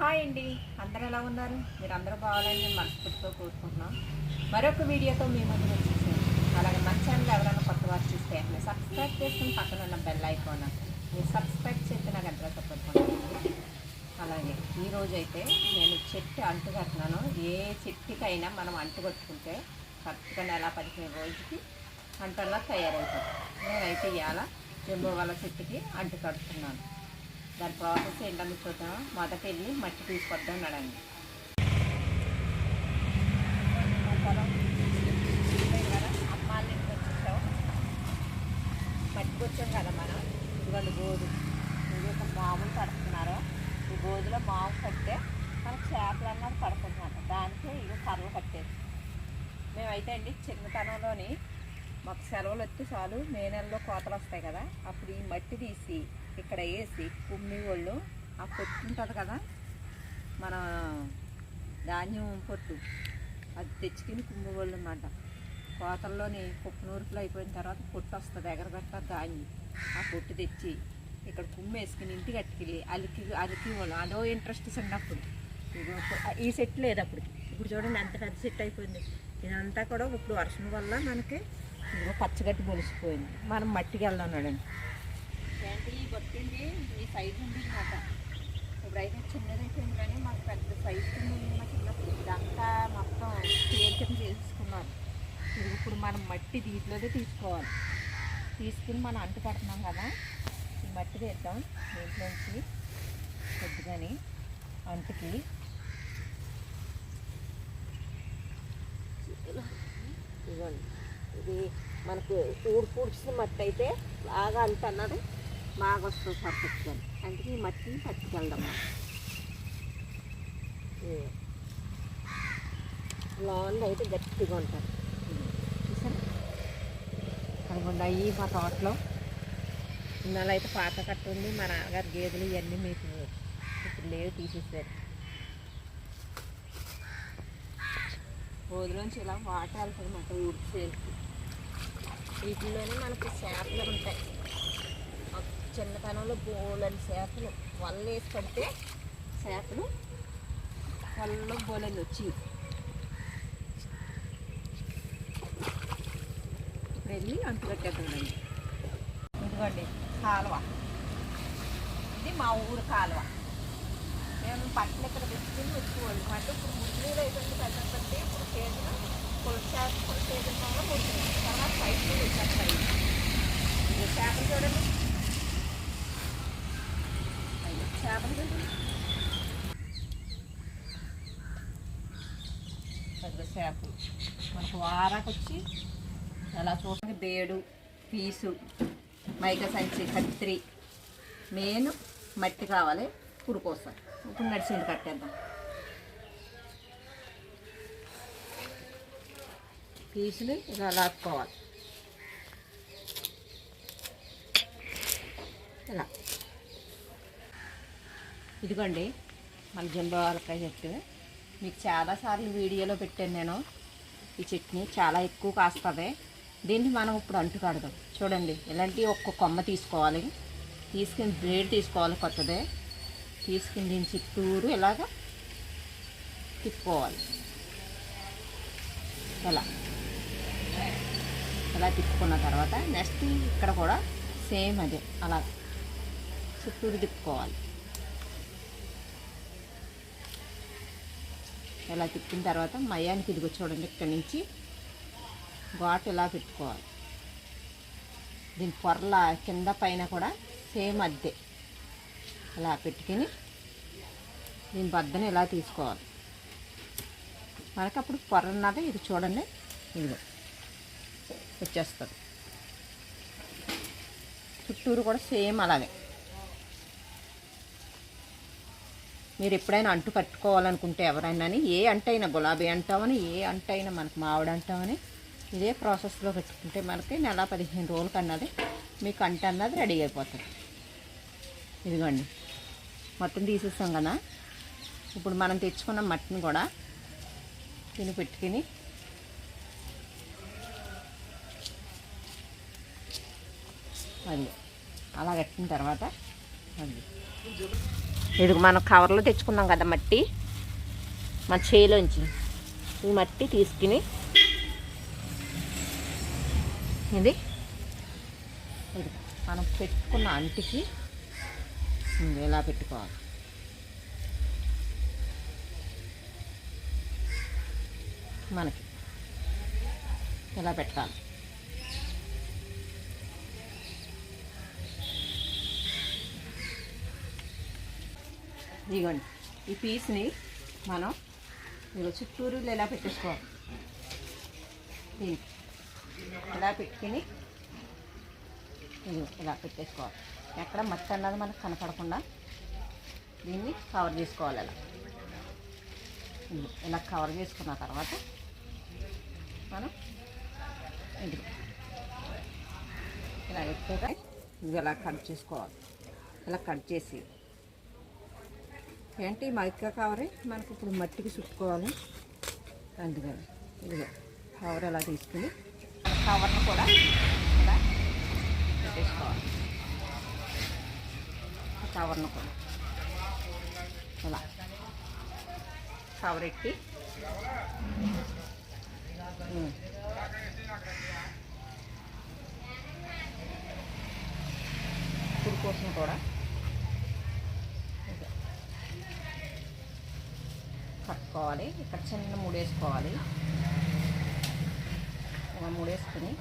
Hi అండి. అందరూ ఎలా ఉన్నారు? మీరు అందరూ బాగాలని నేను మనస్ఫూర్తితో కోరుకుంటున్నాం మరొక వీడియోతో మీ ముందు వచ్చేసాను అలాగే మన ఛానల్ ఎవరైనా కొత్త వారు చూస్తే మీరు సబ్స్క్రైబ్ చేసుకుని పక్కన ఉన్న బెల్ ఐకాన్ మీరు సబ్స్క్రైబ్ చేస్తే నాకు అడ్రస్ అలాగే ఈరోజు అయితే నేను చెట్టు అంటు కట్టినాను. ఏ చెట్టుకైనా మనం అంటు కొట్టుకుంటే కరెక్ట్గా నెల పదిహేను రోజుకి అంటల్లా తయారవుతాం నేనైతే ఇవాళ జంబో వాళ్ళ చెట్టుకి అంటు కడుతున్నాను. దాని ప్రాసెస్ ఏంటని చూద్దాం మొదట వెళ్ళి మట్టి తీసుకొద్దాం నడండి అమ్మాళ్ళ ఇంటికి వచ్చేసాం మట్టికి వచ్చాం కదా మనం ఇదిగోండి గోధు ఇది ఒక మామూలు కడుతున్నారు ఈ గోధులో మాము కట్టే మనకు చేపలు అన్నది పడుతుందన్నమాట దానికే ఇక కర్రలు కట్టేది మేమైతే అండి చిన్నతనంలోని మాకు సెలవులు వస్తే చాలు మే నెలలో కోతలు వస్తాయి కదా అప్పుడు ఈ మట్టి తీసి ఇక్కడ వేసి కుమ్మి వాళ్ళు ఆ పొట్టు ఉంటుంది కదా మన ధాన్యం పొట్టు. అది తెచ్చుకుని కుమ్మి వాళ్ళు అన్నమాట. కోతల్లోని కుప్ప నూరుపులు అయిపోయిన తర్వాత పొట్టు వస్తుంది ఎగరగట్ట ధాన్యం. ఆ పొట్టు తెచ్చి ఇక్కడ కుమ్మి వేసుకుని ఇంటికి కట్టుకెళ్ళి అలికి అలికి వాళ్ళు అదో ఇంట్రెస్ట్ చిన్నప్పుడు ఈ సెట్ లేదు అప్పుడు. ఇప్పుడు చూడండి ఎంత పెద్ద సెట్ అయిపోయింది. ఇదంతా కూడా ఇప్పుడు వర్షం వల్ల మనకి పచ్చగడ్డి పచ్చగట్టి పొలిసిపోయింది మనం మట్టికి వెళ్దాం నడండి ఏంటి ఈ ఈ సైజు ఉంది మాట ఇప్పుడైతే చిన్నది కానీ మాకు పెద్ద సైజు ఉంది మా చిన్నప్పుడు. ఇదంతా మొత్తం తేలికం చేసుకున్నాను ఇప్పుడు మనం మట్టి దీంట్లోనే తీసుకోవాలి. తీసుకుని మనం అంటు పడుతున్నాం కదా ఈ మట్టి తీద్దాం దీంట్లోంచి కొద్దిగాని అంటుకి. ఇదిగోండి. ఇది మనకు ఊడిపూడ్చిన మట్టి అయితే బాగా అంత బాగా వస్తుంది పర్ఫెక్ట్గా అందుకే ఈ మట్టిని పట్టుకెళ్దాం. లోన్లు అయితే గట్టిగా ఉంటారు. చూసారా? అనుకోండి అయ్యి మా తోటలో. ఇన్నాళ్ళు అయితే పాత కట్ట ఉంది. మా నాన్నగారు గేదెలు ఇవన్నీ మీకు ఇప్పుడు లేవు తీసేసారు. రోజులోంచి ఇలా వాటర్ వెళ్తుంది మాట ఊడ్చేసి వీటిలోనే మనకి చేపలు ఉంటాయి. చిన్నతనంలో బోలని చేపలు వల్ల వేసి పడితే చేపలు వల్ల బోలని వచ్చి ఇప్పుడు వెళ్ళి అంటు కట్టేద్దామండి. ఇదిగోండి కాలువ. ఇది మా ఊరు కాలువ. మేము పట్టలు ఇక్కడ తెచ్చుకుని వచ్చుకోండి అంటే ఇప్పుడు ముస్లింలు అయితే పెద్ద ఇప్పుడు సీజన్ పులిచేప పులి సీజన్ వల్ల ముడుతుంది తర్వాత సైజు వచ్చేస్తాయి ఇది చేపలు చూడండి అయ్యో, చేపలు చూడండి పెద్ద చేపలు ఆరాకొచ్చి అలా వచ్చి చూడండి. బేడు పీసు మైక సంచి కత్తిరి మెయిన్ మట్టి కావాలి పురుకోసం ఇప్పుడు నడిచింది కట్టేద్దాం. పీసులు ఇలా లాక్కోవాలి. ఇలా. ఇదిగోండి మన జంబవాలకాయ చెట్టు. మీకు చాలాసార్లు వీడియోలో పెట్టాను నేను. ఈ చట్నీ చాలా ఎక్కువ కాస్తుంది దీన్ని మనం ఇప్పుడు అంటు కడదాం చూడండి ఇలాంటి ఒక్క కొమ్మ తీసుకోవాలి. తీసుకుని బ్లేడ్ తీసుకోవాలి కొత్తదే. తీసుకుని దీని చుట్టూరు ఇలాగ తిప్పుకోవాలి. ఇలా ఇలా తిప్పుకున్న తర్వాత నెక్స్ట్ ఇక్కడ కూడా సేమ్ అదే. అలా చుట్టూరు తిప్పుకోవాలి. ఇలా తిప్పిన తర్వాత మయానికి ఇదిగో చూడండి ఇక్కడి నుంచి. ఘాట్ ఇలా పెట్టుకోవాలి. దీని పొరల కింద పైన కూడా సేమ్ అద్దె. ఇలా పెట్టుకుని దీని బద్దను ఇలా తీసుకోవాలి. మనకి అప్పుడు పొర ఉన్నది ఇది చూడండి. ఇదిగో వచ్చేస్తుంది. చుట్టూరు కూడా సేమ్ అలాగే. మీరు ఎప్పుడైనా అంటు కట్టుకోవాలనుకుంటే ఎవరైనా ఏ అంటైనా గులాబీ అంటామని ఏ అంటైనా మనకు మామిడి అంటామని ఇదే ప్రాసెస్లో పెట్టుకుంటే మనకి నెల పదిహేను రోజులకి అన్నది మీకు అంట అన్నది రెడీ అయిపోతుంది. ఇదిగోండి మొత్తం తీసేస్తాం కదా. ఇప్పుడు మనం తెచ్చుకున్న మటన్ కూడా తిని పెట్టుకుని అది అలా కట్టిన తర్వాత అది ఇది మనం కవర్లో తెచ్చుకున్నాం కదా మట్టి. మన చేలోంచి ఈ మట్టి తీసుకుని ఇది ఇది మనం పెట్టుకున్న అంటికి ఇలా పెట్టుకోవాలి? మనకి ఇలా పెట్టాలి? ఇదిగోండి. ఈ పీస్ని మనం ఇదిగో చుట్టూరు ఇలా పెట్టేసుకోవాలి? దీనికి ఇలా పెట్టుకుని ఇదిగో ఇలా పెట్టేసుకోవాలి. ఎక్కడ మట్టి అన్నది మనకు కనపడకుండా దీన్ని కవర్ చేసుకోవాలి ఇలా ఇలా కవర్ చేసుకున్న తర్వాత మనం ఇది ఇలా ఎక్కువగా ఇది ఇలా కట్ చేసుకోవాలి. ఇలా కట్ చేసి ఏంటి మైకా కవరే మనకి ఇప్పుడు మట్టికి చుట్టుకోవాలి. అందుకని ఇదిగో కవర్ ఎలా తీసుకుని కవర్ను కూడా ఇలా పెట్టేసుకోవాలి. కవర్ను కూడా ఇలా కవర్ ఎట్టి ఉమ్. ఇప్పుడు కోసం కూడా కట్టుకోవాలి ఇక్కడ చిన్న ముడేసుకోవాలి. ఇలా ముడేసుకుని.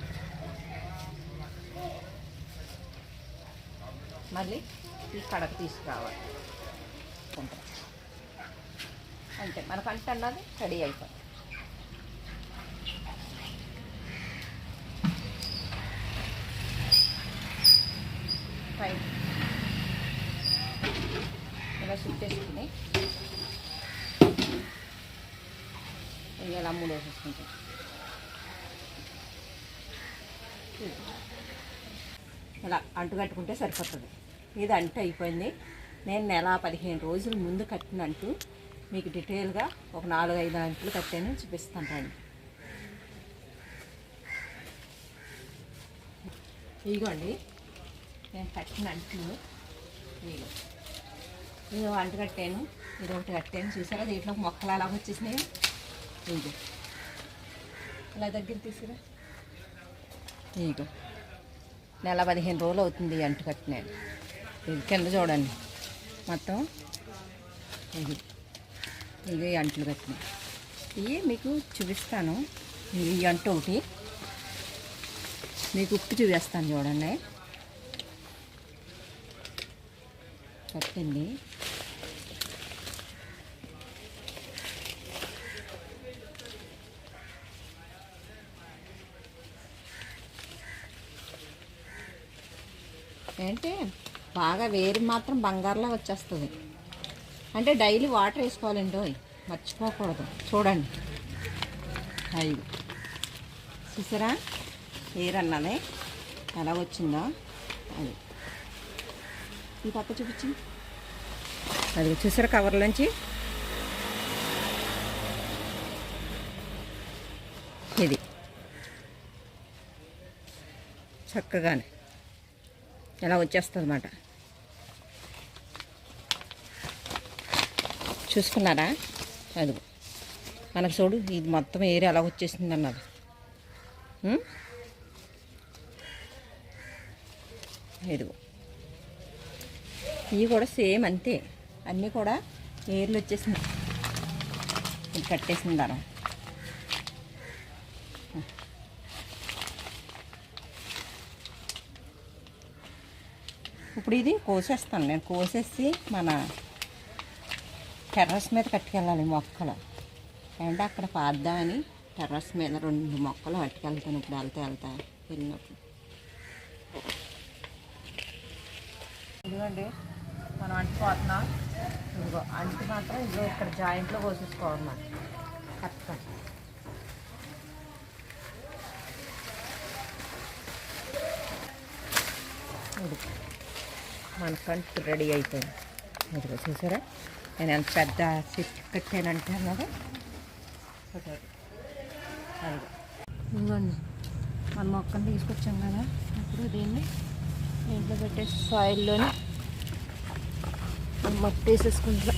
మళ్ళీ ఈ కడకు తీసుకురావాలి. కొంచెం. అంతే. మనకు అంటే అన్నది రెడీ అయిపోతుంది పైన ఇలా చుట్టేసుకుని ఇక ఇలా ఇలా అంటు కట్టుకుంటే సరిపోతుంది. ఇది అంటు అయిపోయింది. నేను నెల పదిహేను రోజుల ముందు కట్టిన అంటూ. మీకు డీటెయిల్గా ఒక నాలుగు ఐదు అంట్లు కట్టాను చూపిస్తాను రండి. ఇదిగోండి నేను కట్టిన అంట్లు. ఇదిగో. ఇది అంటు కట్టాను ఇది ఒకటి కట్టాను. చూసారా? దీంట్లో మొక్కలు అలా వచ్చేసినాయి. ఇదిగో. ఇలా దగ్గర తీసుకురా ఇదిగో. నెల పదిహేను రోజులు అవుతుంది ఈ అంటు కట్టినాను ఇది కింద చూడండి. మొత్తం ఇది. ఇది అంట్లు కట్టినాయి ఇవి మీకు చూపిస్తాను. ఇది ఈ అంటు ఒకటి. మీకు ఉప్పు చూపిస్తాను చూడండి. కట్టింది. ఏంటి? బాగా వేరు మాత్రం బంగారులా వచ్చేస్తుంది. అంటే డైలీ వాటర్ వేసుకోవాలండి మర్చిపోకూడదు. చూడండి. ఐదు చూసారా? ఏరన్నది. ఎలా వచ్చిందో? అది. ఈ పక్క చూపించి. అది చూసారా కవర్లోంచి? ఇది. చక్కగానే. ఎలా వచ్చేస్తుంది అన్నమాట చూసుకున్నారా? అది మనకు చూడు ఇది మొత్తం ఏరియా ఎలా వచ్చేసింది అన్నది ఉం? ఇదిగో. ఇవి కూడా సేమ్ అంతే. అన్నీ కూడా ఏర్లు వచ్చేసినాయి. ఇది కట్టేసిన దారం. ఇప్పుడు ఇది కోసేస్తాను. నేను కోసేసి మన టెర్రస్ మీద కట్టుకెళ్ళాలి మొక్కలు. అండ్ అక్కడ పాద్దామని టెర్రస్ మీద రెండు మొక్కలు పట్టుకెళ్తాను ఇప్పుడు వెళ్తా వెళ్తా వెళ్ళినప్పుడు. ఇదిగోండి మనం అంటుకోతున్నాం ఇదిగో అంటు మాత్రం ఇదిగో ఇక్కడ జాయింట్లో కోసేసుకోవాలన్నమాట కరెక్ట్గా ఇది మన కంటు రెడీ అయిపోయింది. మీరు చూసారా? నేను ఎంత పెద్ద సెట్ కట్టానంటే అన్నది ఇదిగోండి. మన మొక్కను తీసుకొచ్చాం కదా. ఇప్పుడు దీన్ని ఇంట్లో పెట్టేసి సాయిల్లోని మట్టి వేసేసుకుంటా